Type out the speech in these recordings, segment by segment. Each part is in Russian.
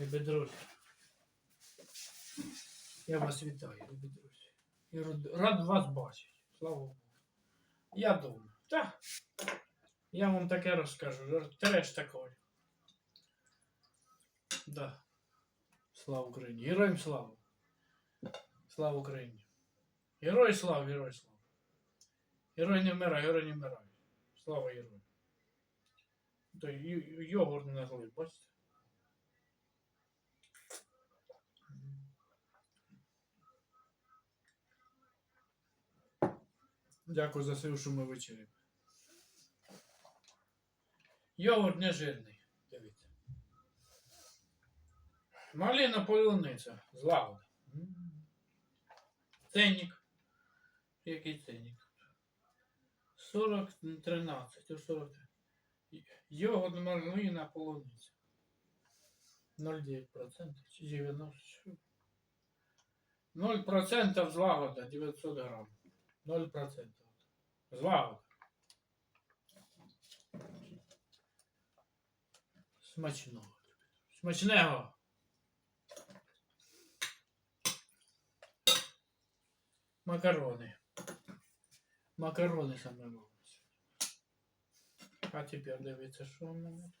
Любі друзі. Я вас вітаю, любі друзі. Я рад, вас бачити. Слава Богу. Я думаю. Так. Я вам таке розкажу. Треш такой. Да. Слава Україні. Героям слава. Слава Україні. Герой слава, герой слава. Герой не вмирає, герой не вмирає. Слава герою. Йогурт не злий, бачите? Дякую за все, що ми вечеряємо. Йогурт не жирний. Дивіться. Малина полуниця. Злагода. Ценник. Який ценник? 40, 13, о, 43. Йогурт малина полуниця. 0,9% чи 90. що? 0% злагода 900 грам. 0%. Злагода. Смачного. Смачного. Макарони. Макарони саме головне. А тепер дивіться, що в мене?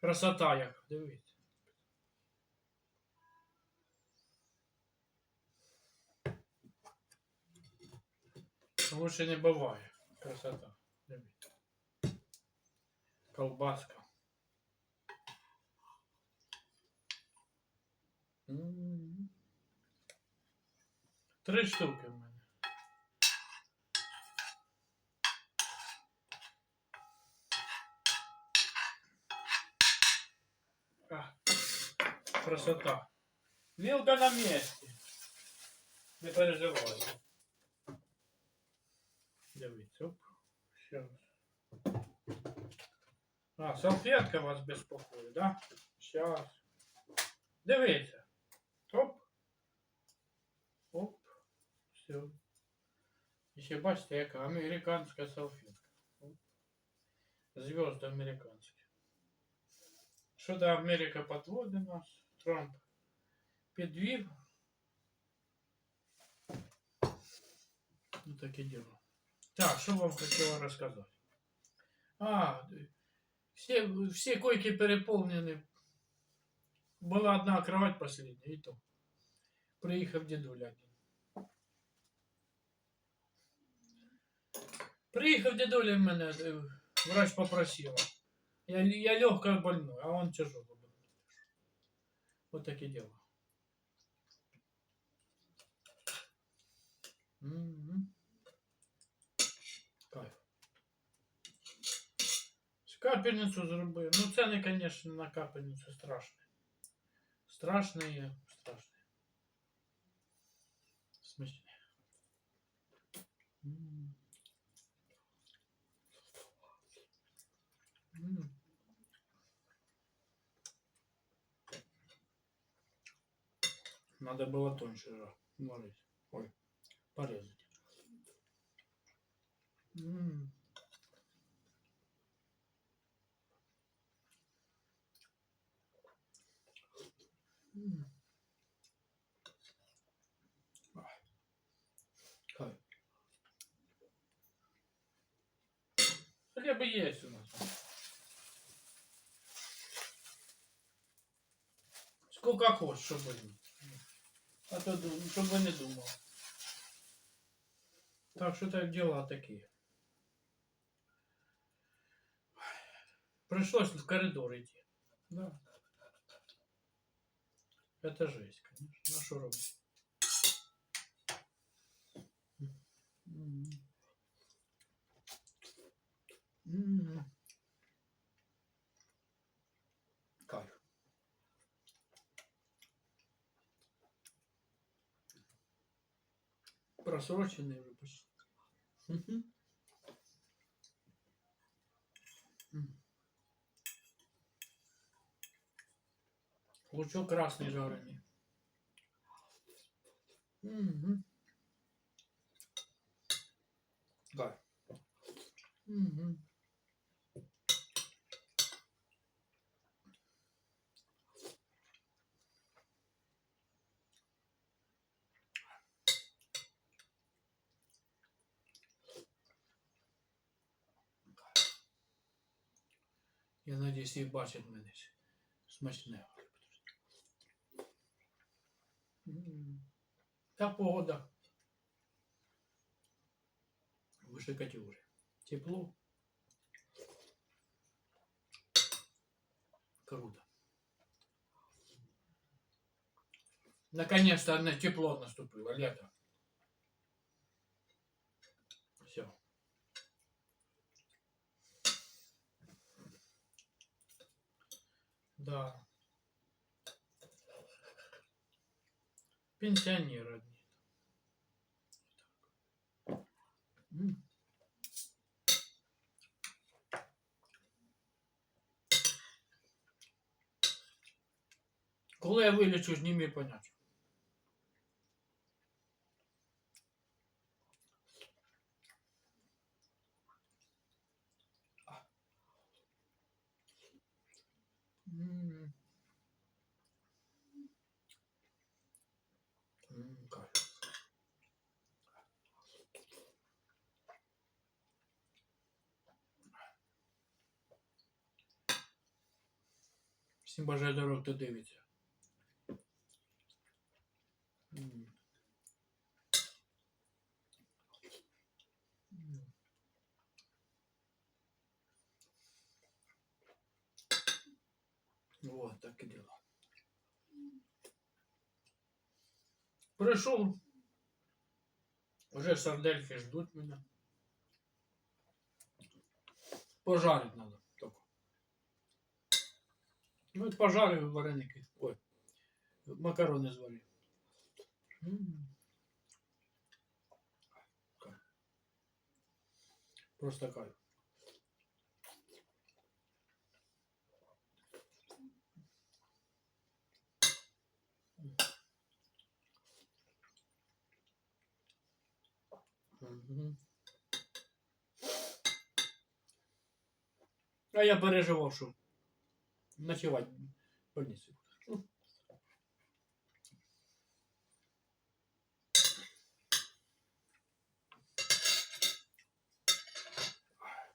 Красота як, дивіться. Лучше не буває. Красота. Колбаска. М. Три штуки в мене. А, красота. Вилка на месте. Не переживай Дивіться, оп. Ще раз. А, салфетка вас беспокоит, да? Сейчас. Дивіться. Оп. Оп. Все. І ще бачите, яка американська салфетка. Оп. Звезды американські. Що то Америка підводить нас? Трамп підвів. Ну таке діло. Так, що вам хотіла розказати? А, все, все койки переповнені. Була одна кровать последняя, і то. Приїхав дідуля один. Приїхав дідуля в мене, е, врач попросила. Я, я легко больной, а он тяжело больной. Вот такие дела. Мгм. Кайф. Капельницю зробив. Ну, ціни, конечно, на капельницю страшні. Страшні, страшні. Смачні. М. М. Надо было тоньше жа- варить. Ой, порезать. М. М. Хлеба есть у нас. Сколько хочешь, чтобы. А то, чтобы не думал. Так что так дела такие. Пришлось в коридор идти. Да. Это жесть, конечно. А что робить? М. М. Кайф. Просроченный выпуск. М. Лучок красный жареный. Мгм. Да. Угу. Я надіюсь, їх бачить мене. Смачне. Та погода. Выше категории. Тепло. Круто. Наконец-то тепло наступило, лето. Все. Да. Пенсионеры одни. М. Коли я вилічу, не міг поняти. М. М, кайф. Всім бажаю здоров'я, хто дивиться. Вот, так и дела. Пришел. Уже сардельки ждут меня. Пожарить надо. Ну, это пожарю вареники. Ой, макароны. Кайф. Просто кайф. А я переживав, що ночевать в больнице.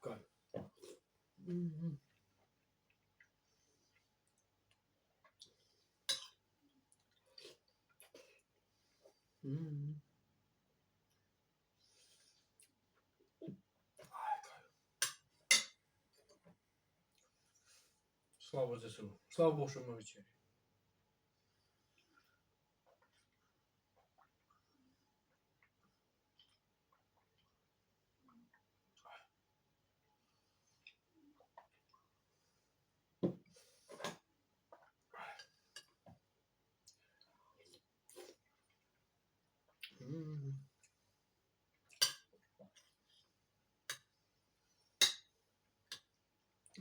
Кайф. Mm-hmm. Слава ЗСУ. Слава Богу, що ми вечері.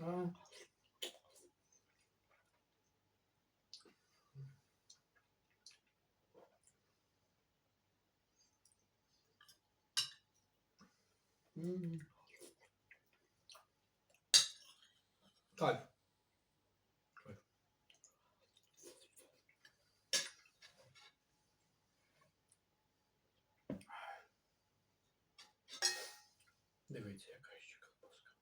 А. Кайф. Дивіться, яка ще колбаска.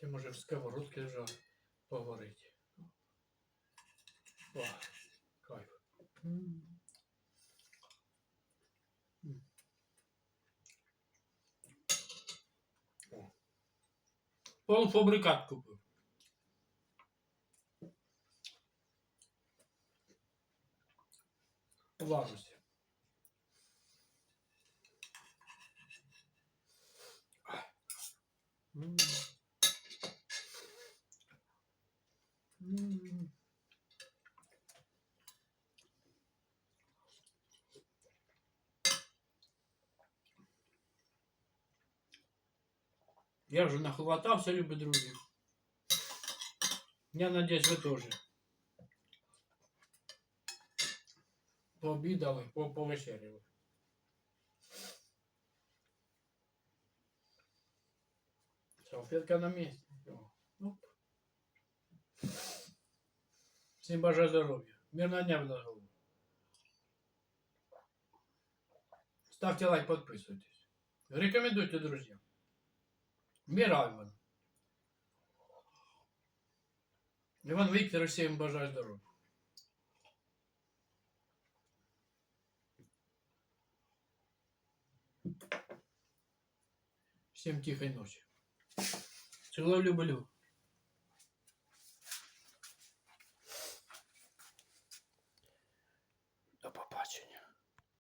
Це може в сковородці вже погорить. О, кайф. М. Pão fabricado, Cooper. Palavras. Я вже нахватався, любі друзі. Я надіюсь, ви теж. Пообідали, по- повечеряли. Салфетка на месте. О, оп. Всем бажаю здоровья. Мирного дня в нас голову. Ставьте лайк, подписывайтесь. Рекомендуйте друзьям. Мир Альман. Иван Викторович, всем бажаю здоровья. Всем тихой ночи. Целую, люблю.